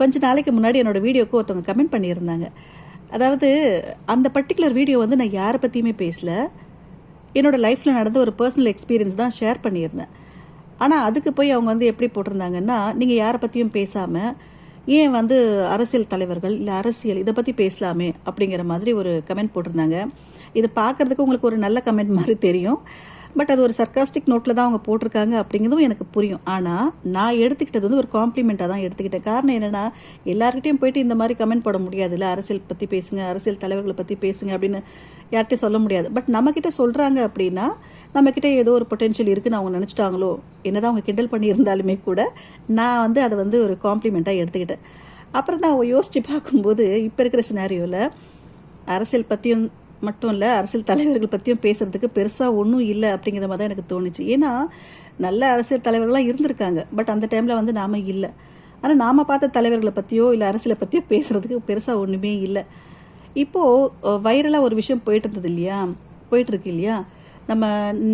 கொஞ்ச நாளைக்கு முன்னாடி என்னோட வீடியோக்கு ஒருத்தவங்க கமெண்ட் பண்ணியிருந்தாங்க. அதாவது அந்த பர்டிகுலர் வீடியோ வந்து நான் யாரை பற்றியுமே பேசல. என்னோட லைஃப்பில் நடந்த ஒரு பர்சனல் எக்ஸ்பீரியன்ஸ் தான் ஷேர் பண்ணியிருந்தேன். ஆனால் அதுக்கு போய் அவங்க வந்து எப்படி போட்டிருந்தாங்கன்னா நீங்கள் யாரை பற்றியும் பேசாமல் ஏன் வந்து அரசியல் தலைவர்கள் இல்லை அரசியல் இதை பற்றி பேசலாமே அப்படிங்கிற மாதிரி ஒரு கமெண்ட் போட்டிருந்தாங்க. இது பார்க்குறதுக்கு உங்களுக்கு ஒரு நல்ல கமெண்ட் மாதிரி தெரியும். பட் அது ஒரு சர்க்காஸ்டிக் நோட்டில் தான் அவங்க போட்டிருக்காங்க அப்படிங்கிறதும் எனக்கு புரியும். ஆனால் நான் எடுத்துக்கிட்டது வந்து ஒரு காம்ப்ளிமெண்ட்டாக தான் எடுத்துக்கிட்டேன். காரணம் என்னென்னா எல்லாருக்கிட்டையும் போயிட்டு இந்த மாதிரி கமெண்ட் போட முடியாதுல்ல. அரசியல் பற்றி பேசுங்க அரசியல் தலைவர்களை பற்றி பேசுங்க அப்படின்னு யார்கிட்டையும் சொல்ல முடியாது. பட் நம்மக்கிட்ட சொல்கிறாங்க அப்படின்னா நம்மக்கிட்ட ஏதோ ஒரு பொட்டென்ஷியல் இருக்குன்னு அவங்க நினச்சிட்டாங்களோ என்னதான் அவங்க கிண்டல் பண்ணியிருந்தாலுமே கூட நான் வந்து அதை வந்து ஒரு காம்ப்ளிமெண்ட்டாக எடுத்துக்கிட்டேன். அப்புறம் தான் யோசித்து பார்க்கும்போது இப்போ இருக்கிற சினாரியோவில் அரசியல் பற்றியும் மட்டும் இல்லை அரசியல் தலைவர்கள் பற்றியும் பேசுகிறதுக்கு பெருசாக ஒன்றும் இல்லை அப்படிங்கிற மாதிரி தான் எனக்கு தோணுச்சு. ஏன்னா நல்ல அரசியல் தலைவர்கள்லாம் இருந்திருக்காங்க. பட் அந்த டைமில் வந்து நாம் இல்லை. ஆனால் நாம் பார்த்த தலைவர்களை பற்றியோ இல்லை அரசியலை பற்றியோ பேசுகிறதுக்கு பெருசாக ஒன்றுமே இல்லை. இப்போது வைரலாக ஒரு விஷயம் போயிட்டு இருந்தது இல்லையா? போயிட்டுருக்கு இல்லையா? நம்ம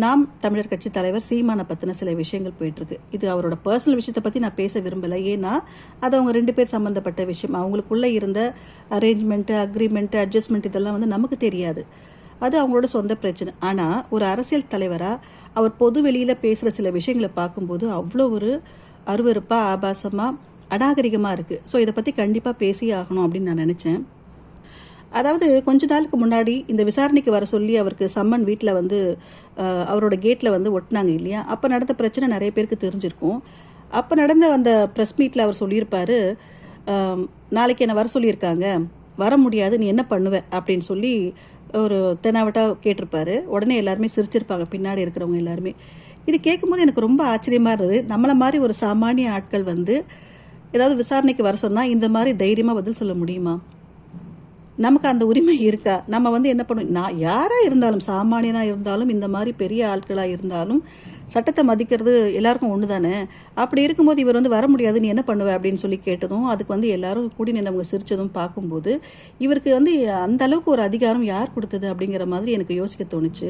நாம் தமிழர் கட்சி தலைவர் சீமானை பற்றின சில விஷயங்கள் போயிட்டுருக்கு. இது அவரோட பர்சனல் விஷயத்தை பற்றி நான் பேச விரும்பலை. ஏன்னா அது அவங்க ரெண்டு பேர் சம்மந்தப்பட்ட விஷயம். அவங்களுக்குள்ளே இருந்த அரேஞ்ச்மெண்ட்டு அக்ரிமெண்ட்டு அட்ஜஸ்ட்மெண்ட் இதெல்லாம் வந்து நமக்கு தெரியாது. அது அவங்களோட சொந்த பிரச்சனை. ஆனால் ஒரு அரசியல் தலைவராக அவர் பொது வெளியில் பேசுகிற சில விஷயங்களை பார்க்கும்போது அவ்வளோ ஒரு அருவருப்பாக ஆபாசமாக அநாகரிகமாக இருக்குது ஸோ இதை பற்றி கண்டிப்பாக பேசியே ஆகணும் அப்படின்னு நான் நினச்சேன். அதாவது கொஞ்ச நாளுக்கு முன்னாடி இந்த விசாரணைக்கு வர சொல்லி அவருக்கு சம்மன் வீட்டில் வந்து அவரோட கேட்டில் வந்து ஒட்டினாங்க இல்லையா? அப்போ நடந்த பிரச்சனை நிறைய பேருக்கு தெரிஞ்சிருக்கும். அப்போ நடந்த அந்த ப்ரெஸ் மீட்டில் அவர் சொல்லியிருப்பார் நாளைக்கு என்னை வர சொல்லியிருக்காங்க? வர முடியாது நீ என்ன பண்ணுவ? அப்படின்னு சொல்லி ஒரு தெனாவட்டாக கேட்டிருப்பாரு. உடனே எல்லாருமே சிரிச்சிருப்பாங்க பின்னாடி இருக்கிறவங்க எல்லாருமே. இது கேட்கும்போது எனக்கு ரொம்ப ஆச்சரியமாக இருந்தது. நம்மளை மாதிரி ஒரு சாமானிய ஆட்கள் வந்து ஏதாவது விசாரணைக்கு வர சொன்னால் இந்த மாதிரி தைரியமாக பதில் சொல்ல முடியுமா? நமக்கு அந்த உரிமை இருக்கா? நம்ம வந்து என்ன பண்ணுவோம்? நான் யாராக இருந்தாலும் சாமானியனாக இருந்தாலும் இந்த மாதிரி பெரிய ஆட்களாக இருந்தாலும் சட்டத்தை மதிக்கிறது எல்லாருக்கும் ஒன்று தானே அப்படி இருக்கும்போது இவர் வந்து வர முடியாது நீ என்ன பண்ணுவ? அப்படின்னு சொல்லி கேட்டதும் அதுக்கு வந்து எல்லாரும் கூடி நின்றவங்க சிரித்ததும் பார்க்கும்போது இவருக்கு வந்து அந்த அளவுக்கு ஒரு அதிகாரம் யார் கொடுத்தது அப்படிங்கிற மாதிரி எனக்கு யோசிக்க தோணுச்சு.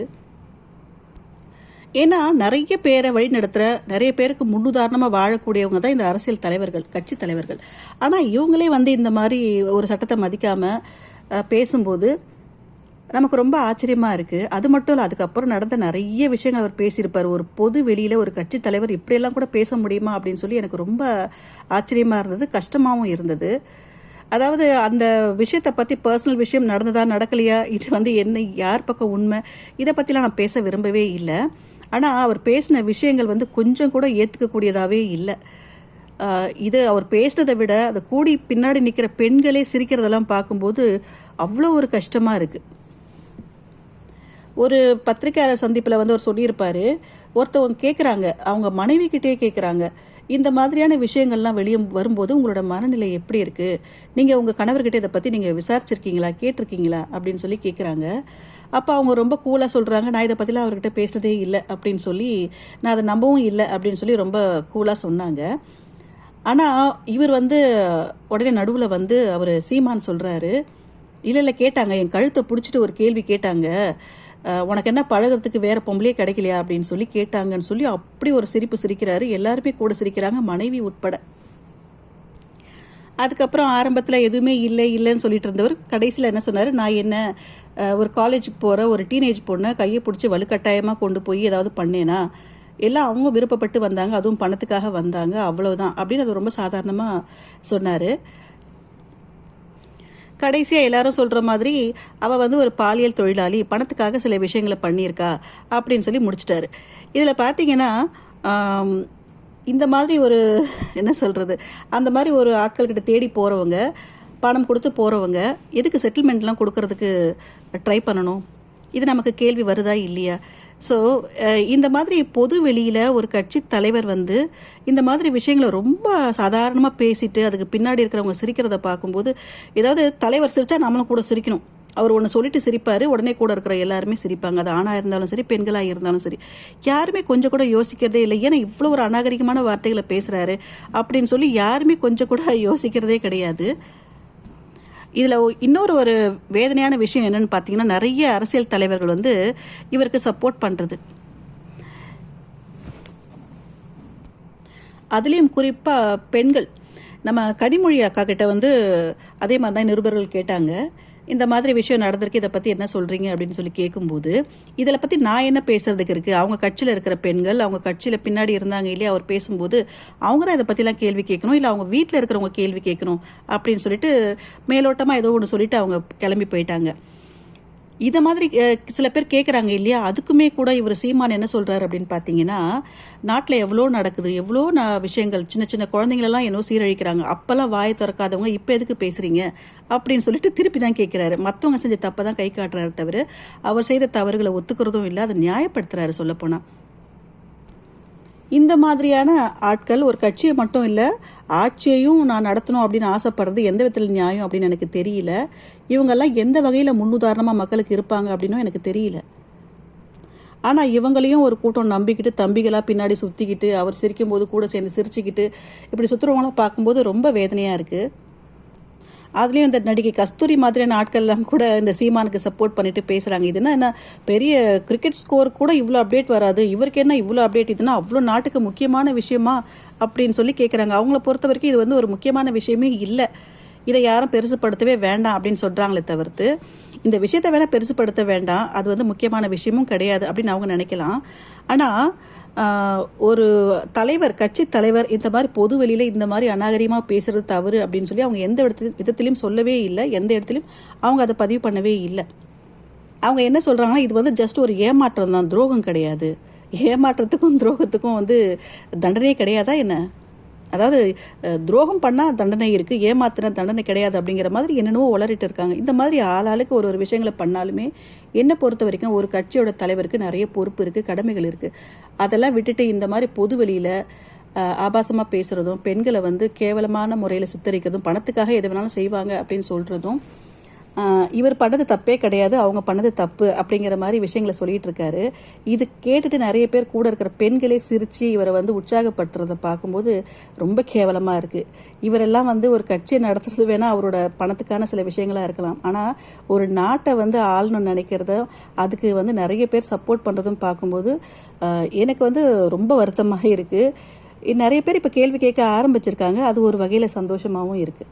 ஏன்னா நிறைய பேரை வழி நடத்துகிற நிறைய பேருக்கு முன்னுதாரணமாக வாழக்கூடியவங்க தான் இந்த அரசியல் தலைவர்கள் கட்சி தலைவர்கள். ஆனால் இவங்களே வந்து இந்த மாதிரி ஒரு சட்டத்தை மதிக்காமல் பேசும்போது நமக்கு ரொம்ப ஆச்சரியமாக இருக்குது அது மட்டும் இல்லை அதுக்கப்புறம் நடந்த நிறைய விஷயங்கள் அவர் பேசியிருப்பார். ஒரு பொது வெளியில் ஒரு கட்சி தலைவர் இப்படியெல்லாம் கூட பேச முடியுமா அப்படின்னு சொல்லி எனக்கு ரொம்ப ஆச்சரியமாக இருந்தது கஷ்டமாகவும் இருந்தது. அதாவது அந்த விஷயத்தை பற்றி பர்சனல் விஷயம் நடந்ததா நடக்கலையா இது வந்து என்ன யார் பக்கம் உண்மை இதை பற்றிலாம் நான் பேச விரும்பவே இல்லை. ஆனால் அவர் பேசின விஷயங்கள் வந்து கொஞ்சம் கூட ஏற்றுக்கக்கூடியதாகவே இல்லை. இது அவர் பேசுறதை விட அதை கூடி பின்னாடி நிற்கிற பெண்களே சிரிக்கிறதெல்லாம் பார்க்கும்போது அவ்வளோ ஒரு கஷ்டமாக இருக்குது ஒரு பத்திரிகையாளர் சந்திப்பில் வந்து அவர் சொல்லியிருப்பார் ஒருத்தவங்க கேட்குறாங்க அவங்க மனைவி கிட்டே கேட்குறாங்க இந்த மாதிரியான விஷயங்கள்லாம் வெளியே வரும்போது உங்களோட மனநிலை எப்படி இருக்குது நீங்கள் உங்கள் கணவர்கிட்ட இதை பற்றி நீங்கள் விசாரிச்சிருக்கீங்களா கேட்டிருக்கீங்களா அப்படின்னு சொல்லி கேட்குறாங்க அப்போ அவங்க ரொம்ப கூலாக சொல்கிறாங்க நான் இதை பற்றிலாம் அவர்கிட்ட பேசுனதே இல்லை அப்படின்னு சொல்லி நான் அதை நம்பவும் இல்லை அப்படின்னு சொல்லி ரொம்ப கூலாக சொன்னாங்க. ஆனால் இவர் வந்து உடனே நடுவில் வந்து அவர் சீமான் சொல்கிறாரு இல்லை இல்லை கேட்டாங்க. என் கழுத்தை பிடிச்சிட்டு ஒரு கேள்வி கேட்டாங்க. உனக்கு என்ன பழகுறதுக்கு வேற பொம்பளையே கிடைக்கலையா? அப்படின்னு சொல்லி கேட்டாங்கன்னு சொல்லி அப்படி ஒரு சிரிப்பு சிரிக்கிறாரு. எல்லாருமே கூட சிரிக்கிறாங்க மனைவி உட்பட. அதுக்கப்புறம் ஆரம்பத்தில் எதுவுமே இல்லை இல்லைன்னு சொல்லிட்டு இருந்தவர் கடைசியில் என்ன சொன்னார்? நான் என்ன ஒரு காலேஜுக்கு போகிற ஒரு டீனேஜ் பொண்ணை கையை பிடிச்சி வலுக்கட்டாயமாக கொண்டு போய் ஏதாவது பண்ணேனா? எல்லாம் அவங்க விருப்பப்பட்டு வந்தாங்க அதுவும் பணத்துக்காக வந்தாங்க அவ்வளவுதான் அப்படின்னு அது ரொம்ப சாதாரணமாக சொன்னார். கடைசியாக எல்லாரும் சொல்கிற மாதிரி அவள் வந்து ஒரு பாலியல் தொழிலாளி பணத்துக்காக சில விஷயங்களை பண்ணியிருக்கா அப்படின்னு சொல்லி முடிச்சிட்டாரு. இதில் பார்த்தீங்கன்னா இந்த மாதிரி ஒரு என்ன சொல்கிறது அந்த மாதிரி ஒரு ஆட்கள்கிட்ட தேடி போகிறவங்க பணம் கொடுத்து போகிறவங்க எதுக்கு செட்டில்மெண்ட்லாம் கொடுக்கறதுக்கு ட்ரை பண்ணணும்? இது நமக்கு கேள்வி வருதா இல்லையா? ஸோ uh, இந்த மாதிரி பொது வெளியில் ஒரு கட்சி தலைவர் வந்து இந்த மாதிரி விஷயங்களை ரொம்ப சாதாரணமாக பேசிட்டு அதுக்கு பின்னாடி இருக்கிறவங்க சிரிக்கிறத பார்க்கும்போது ஏதாவது தலைவர் சிரிச்சா நம்மளும் கூட சிரிக்கணும். அவர் ஒன்று சொல்லிட்டு சிரிப்பார் உடனே கூட இருக்கிற எல்லாருமே சிரிப்பாங்க. அது ஆணாக இருந்தாலும் சரி பெண்களாக இருந்தாலும் சரி. யாருமே கொஞ்சம் கூட யோசிக்கிறதே இல்லை. ஏன்னா இவ்வளோ ஒரு அநாகரிகமான வார்த்தைகளை பேசுகிறாரு அப்படின்னு சொல்லி யாருமே கொஞ்சம் கூட யோசிக்கிறதே கிடையாது. இதில் இன்னொரு ஒரு வேதனையான விஷயம் என்னென்னு பார்த்தீங்கன்னா நிறைய அரசியல் தலைவர்கள் வந்து இவருக்கு சப்போர்ட் பண்ணுறது அதுலேயும் குறிப்பாக பெண்கள். நம்ம கனிமொழி அக்கா கிட்ட வந்து அதே மாதிரி தான் நிருபர்கள் கேட்டாங்க. இந்த மாதிரி விஷயம் நடந்திருக்கு இதை பற்றி என்ன சொல்கிறீங்க அப்படின்னு சொல்லி கேட்கும்போது இதில் பற்றி நான் என்ன பேசுறதுக்கு இருக்குது அவங்க கட்சியில் இருக்கிற பெண்கள் அவங்க கட்சியில் பின்னாடி இருந்தாங்க இல்லையா அவர் பேசும்போது அவங்க தான் இதை பற்றிலாம் கேள்வி கேட்கணும் இல்லை அவங்க வீட்டில் இருக்கிறவங்க கேள்வி கேட்கணும் அப்படின்னு சொல்லிட்டு மேலோட்டமாக ஏதோ ஒன்று சொல்லிட்டு அவங்க கிளம்பி போயிட்டாங்க. இதை மாதிரி சில பேர் கேட்குறாங்க இல்லையா அதுக்குமே கூட இவர் சீமான் என்ன சொல்கிறாரு அப்படின்னு பார்த்தீங்கன்னா நாட்டில் எவ்வளோ நடக்குது எவ்வளோ ந விஷயங்கள் சின்ன சின்ன குழந்தைங்களெல்லாம் என்னோ சீரழிக்கிறாங்க அப்போல்லாம் வாயை திறக்காதவங்க இப்போ எதுக்கு பேசுகிறீங்க அப்படின்னு சொல்லிட்டு திருப்பி தான் கேட்குறாரு மற்றவங்க செஞ்ச தப்பை தான் கை காட்டுறாரு தவிர அவர் செய்த தவறுகளை ஒத்துக்கிறதும் இல்லை அதை நியாயப்படுத்துறாரு சொல்லப்போனால் இந்த மாதிரியான ஆட்கள் ஒரு கட்சியை மட்டும் இல்லை ஆட்சியையும் நான் நடத்தணும் அப்படின்னு ஆசைப்படுறது எந்த விதத்தில் நியாயம் அப்படின்னு எனக்கு தெரியல. இவங்கெல்லாம் எந்த வகையில் முன்னுதாரணமாக மக்களுக்கு இருப்பாங்க அப்படின்னும் எனக்கு தெரியல. ஆனால் இவங்களையும் ஒரு கூட்டம் நம்பிக்கிட்டு தம்பிகளாக பின்னாடி சுற்றிக்கிட்டு அவர் சிரிக்கும்போது கூட சேர்ந்து சிரிச்சுக்கிட்டு இப்படி சுற்றுறவங்களாம் பார்க்கும்போது ரொம்ப வேதனையாக இருக்குது அதுலேயும் இந்த நடிகை கஸ்தூரி மாதிரியான ஆட்கள்லாம் கூட இந்த சீமானுக்கு சப்போர்ட் பண்ணிட்டு பேசுகிறாங்க இதுனா என்ன பெரிய கிரிக்கெட் ஸ்கோர் கூட இவ்வளோ அப்டேட் வராது. இவருக்கு என்ன இவ்வளோ அப்டேட் இதுனா அவ்வளோ நாட்டுக்கு முக்கியமான விஷயமா? அப்படின்னு சொல்லி கேட்குறாங்க அவங்கள பொறுத்த வரைக்கும் இது வந்து ஒரு முக்கியமான விஷயமே இல்லை. இதை யாரும் பெருசுப்படுத்தவே வேண்டாம் அப்படின்னு சொல்கிறாங்களே தவிர்த்து இந்த விஷயத்தை வேணால் பெருசுப்படுத்த வேண்டாம். அது வந்து முக்கியமான விஷயமும் கிடையாது அப்படின்னு அவங்க நினைக்கலாம். ஆனால் ஒரு தலைவர் கட்சி தலைவர் இந்த மாதிரி பொது வெளியில் இந்த மாதிரி அநாகரிகமாக பேசுறது தவறு அப்படின்னு சொல்லி அவங்க எந்த இடத்துல விதத்திலையும் சொல்லவே இல்லை எந்த இடத்துலையும் அவங்க அதை பதிவு பண்ணவே இல்லை. அவங்க என்ன சொல்கிறாங்கன்னா இது வந்து ஜஸ்ட் ஒரு ஏமாற்றம் தான் துரோகம் கிடையாது. ஏமாற்றத்துக்கும் துரோகத்துக்கும் வந்து தண்டனையே கிடையாதா என்ன? அதாவது துரோகம் பண்ணால் தண்டனை இருக்குது ஏமாத்தின தண்டனை கிடையாது அப்படிங்கிற மாதிரி என்னென்னவோ உளறிட்டு இருக்காங்க. இந்த மாதிரி ஆளாளுக்கு ஒரு ஒரு விஷயங்களை பண்ணாலுமே என்னை பொறுத்த வரைக்கும் ஒரு கட்சியோட தலைவருக்கு நிறைய பொறுப்பு இருக்குது கடமைகள் இருக்குது அதெல்லாம் விட்டுட்டு இந்த மாதிரி பொது வெளியில் ஆபாசமாக பேசுகிறதும் பெண்களை வந்து கேவலமான முறையில் சித்தரிக்கிறதும் பணத்துக்காக எது வேணாலும் செய்வாங்க அப்படின்னு சொல்கிறதும் இவர் பண்ணது தப்பே கிடையாது அவங்க பண்ணது தப்பு அப்படிங்கிற மாதிரி விஷயங்களை சொல்லிட்டு இருக்காரு. இது கேட்டுட்டு நிறைய பேர் கூட இருக்கிற பெண்களே சிரித்து இவரை வந்து உற்சாகப்படுத்துறதை பார்க்கும்போது ரொம்ப கேவலமாக இருக்குது இவரெல்லாம் வந்து ஒரு கட்சியை நடத்துறது வேணால் அவரோட பணத்துக்கான சில விஷயங்களாக இருக்கலாம். ஆனால் ஒரு நாட்டை வந்து ஆளணும்னு நினைக்கிறதும் அதுக்கு வந்து நிறைய பேர் சப்போர்ட் பண்ணுறதும் பார்க்கும்போது எனக்கு வந்து ரொம்ப வருத்தமாக இருக்குது நிறைய பேர் இப்போ கேள்வி கேட்க ஆரம்பிச்சிருக்காங்க. அது ஒரு வகையில் சந்தோஷமாகவும் இருக்குது